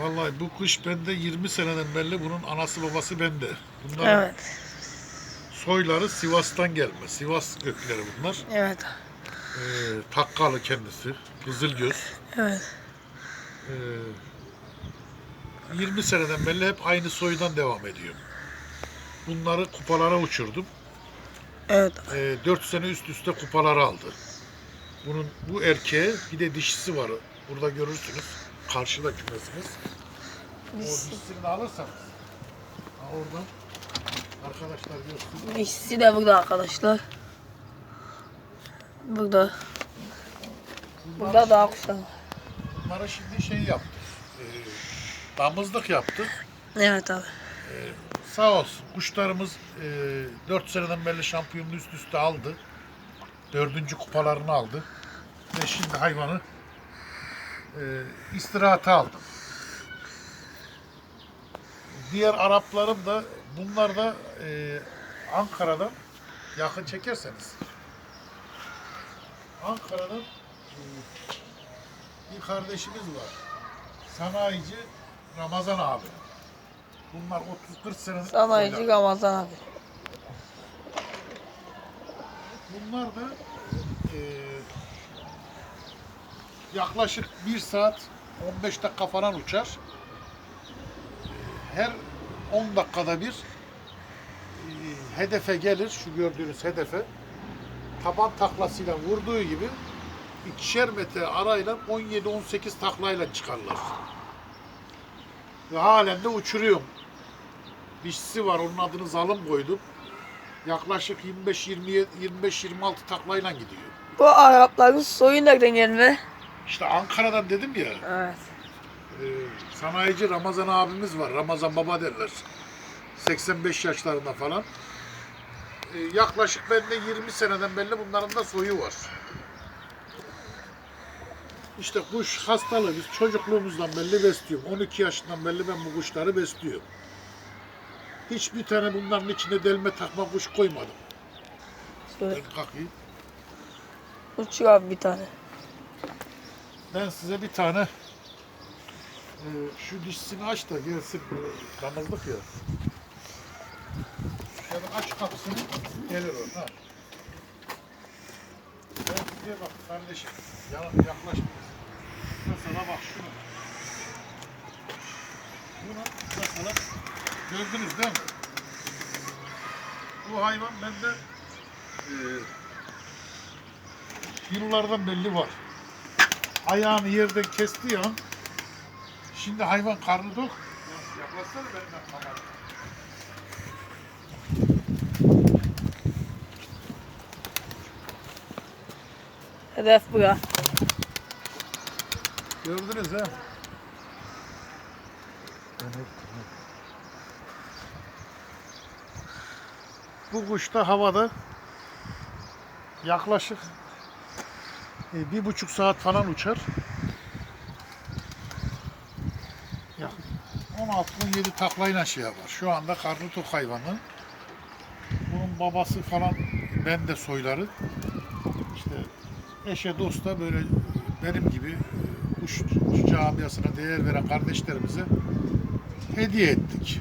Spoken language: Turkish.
Vallahi bu kuş bende 20 seneden beri bunun anası babası bende. Bunların Evet. soyları Sivas'tan gelme. Sivas gökleri bunlar. Evet. Ee, takkalı kendisi. Kızılgöz. Evet. Ee, 20 seneden beri hep aynı soydan devam ediyor. Bunları kupalara uçurdum. Evet. Ee, 4 sene üst üste kupalar aldı. Bunun bu erkeğe bir de dişisi var. Burada görürsünüz. Karşıda kümesimiz. O dişisini de alırsanız. Ha, oradan arkadaşlar görsün. Dişisi de burada arkadaşlar. Burada. Burada daha kuşlar var. Bunlara şimdi şey yaptık. Ee, damızlık yaptık. Evet abi. Sağ olsun kuşlarımız e, 4 seneden beri şampiyonluğu üst üste aldı. Dördüncü kupalarını aldı. Ve şimdi hayvanı e, istirahate aldım. Diğer Araplarım da bunlar da e, Ankara'dan yakın çekerseniz Ankara'dan e, bir kardeşimiz var. Sanayici Ramazan abi. Bunlar 30-40 senedir Sanayici oynar. Ramazan abi. Bunlar da eee, yaklaşık 1 saat 15 dakika falan uçar. Her 10 dakikada bir eee, hedefe gelir, şu gördüğünüz hedefe. Taban taklasıyla vurduğu gibi ikişer metre arayla 17-18 taklayla çıkarlar. Ve halen de uçuruyorum. Dişisi var, onun adını Zalım koydum. Yaklaşık 25-27 25-26 taklayla gidiyor. Bu Arapların soyu nereden gelme? İşte Ankara'dan dedim ya, Evet. e, sanayici Ramazan abimiz var. Ramazan baba derler. 85 yaşlarında falan. E, yaklaşık bende 20 seneden beri bunların da soyu var. İşte kuş hastalığı biz çocukluğumuzdan belli besliyorum. 12 yaşından belli ben bu kuşları besliyorum. Hiçbir tane bunların içine delme takma kuş koymadım. Şöyle Ben kalkayım. uçuyor abi bir tane. Ben size bir tane e, şu dişisini aç da gelsin damızlık ya. Ya da aç kapısını gelir o. Ha. Ben size bak kardeşim ya, yaklaş. Mesela bak şunu. Bunu mesela gördünüz değil mi? Bu hayvan bende e, yıllardan belli var ayağını yerden kestiği an şimdi hayvan karnı tok. Yaklaşsana benden kamera. Hedef bura. Gördünüz ha? Bu kuş da havada yaklaşık bir buçuk saat falan uçar. Ya, 16-17 taklayla şey yapar. Şu anda karnı tok hayvanı. Bunun babası falan ben de soyları. İşte eşe dosta böyle benim gibi e, kuş camiasına değer veren kardeşlerimize hediye ettik.